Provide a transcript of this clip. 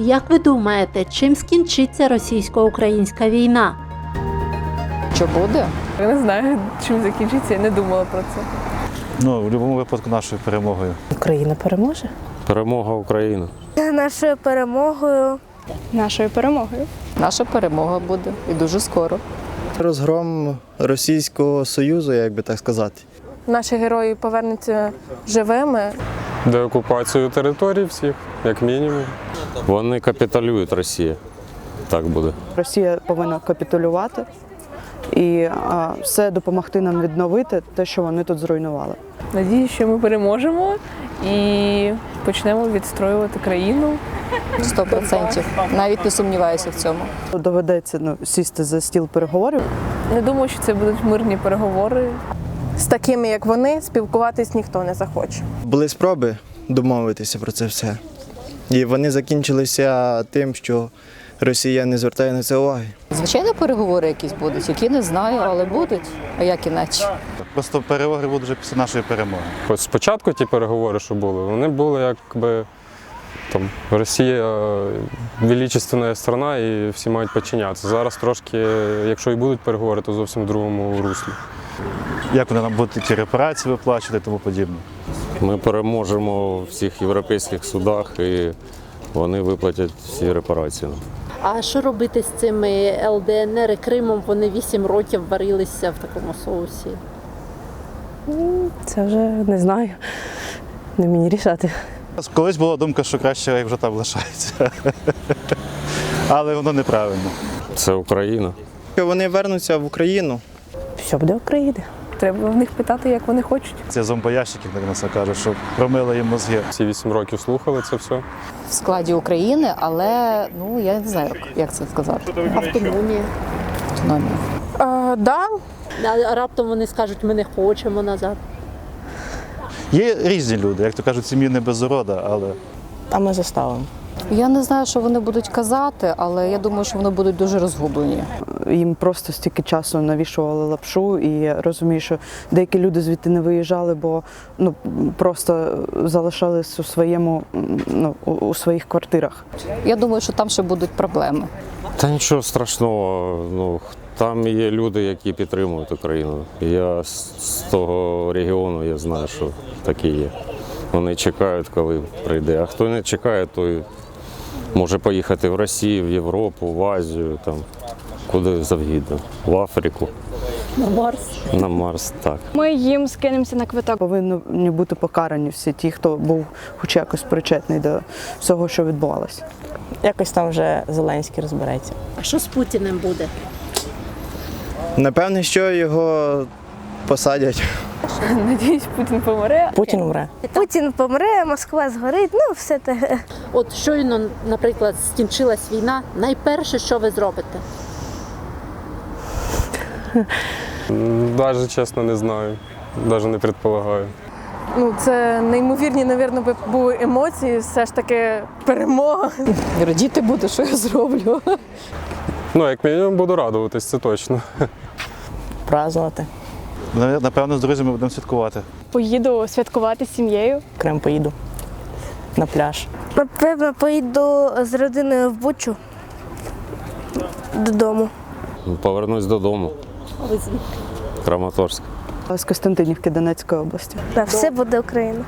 Як ви думаєте, чим скінчиться російсько-українська війна? Що буде? Я не знаю, чим закінчиться, я не думала про це. Ну, в будь-якому випадку нашою перемогою. Україна переможе. Перемога України. Нашою перемогою. Нашою перемогою. Наша перемога буде і дуже скоро. Розгром Російського Союзу, як би так сказати. Наші герої повернуться живими. Деокупацію територій всіх, як мінімум. Вони капіталюють Росія. Так буде. Росія повинна капітулювати і а, все допомогти нам відновити те, що вони тут зруйнували. Надію, що ми переможемо і почнемо відстроювати країну. Сто процентів. Навіть не сумніваюся в цьому. Доведеться ну, сісти за стіл переговорів. Не думаю, що це будуть мирні переговори. З такими, як вони, спілкуватись ніхто не захоче. Були спроби домовитися про це все. І вони закінчилися тим, що Росія не звертає на це уваги. Звичайно, переговори якісь будуть, які не знаю, але будуть. А як іначе? Просто перемоги будуть вже після нашої перемоги. Ось спочатку ті переговори, що були, вони були якби там Росія е, величественна страна і всі мають підчинятися. Зараз трошки, якщо і будуть переговори, то зовсім в другому руслі. Як вони нам будуть ті репарації виплачувати і тому подібне. Ми переможемо в всіх європейських судах і вони виплатять всі репарації. А що робити з цими ЛДНР і Кримом? Вони 8 років варилися в такому соусі. Це вже не знаю. Не мені рішати. Колись була думка, що краще як вже там лишається. Але воно неправильно. Це Україна. Вони вернуться в Україну. Все буде Україна. Треба в них питати, як вони хочуть. Це зомбоящики, як нас кажуть, що промили їм мозги. Всі вісім років слухали це все. В складі України, але ну я не знаю, як- як це сказати. Автономія. Автономія. Е, да, А раптом вони скажуть, ми не хочемо назад. Є різні люди, як то кажуть, сім'ї не без урода, але А ми заставимо. Я не знаю, що вони будуть казати, але я думаю, що вони будуть дуже розгублені. Їм просто стільки часу навішували лапшу і я розумію, що деякі люди звідти не виїжджали, бо ну просто залишались у своєму ну, у- своїх квартирах. Я думаю, що там ще будуть проблеми. Та нічого страшного. Ну там є люди, які підтримують Україну. Я з, з того регіону я знаю, що такі є. Вони чекають, коли прийде. А хто не чекає, той може поїхати в Росію, в Європу, в Азію, там куди завгідно, в Африку, На Марс. на Марс. Так. Ми їм скинемося на квиток. Повинні бути покарані всі ті, хто був хоч якось причетний до всього, що відбувалося. Якось там вже Зеленський розбереться. А що з Путіним буде? Напевне, що його посадять. Надіюсь, Путін помре. Путін умре. Путін помре, Москва згорить, ну все те. От щойно, наприклад, скінчилась війна. Найперше, що ви зробите? Навіть чесно не знаю, навіть не предполагаю. Ну, це неймовірні, навірно, були емоції. Все ж таки перемога. Радіти буду, що я зроблю. Ну, як мінімум, буду радуватись, це точно. Празднувати. Напевно з друзями будемо святкувати. Поїду святкувати з сім'єю. Крем Крим поїду. На пляж. Напевно, поїду з родиною в Бучу додому. Повернусь додому. Краматорськ. З Костянтинівки Донецької області. Так, все буде Україна.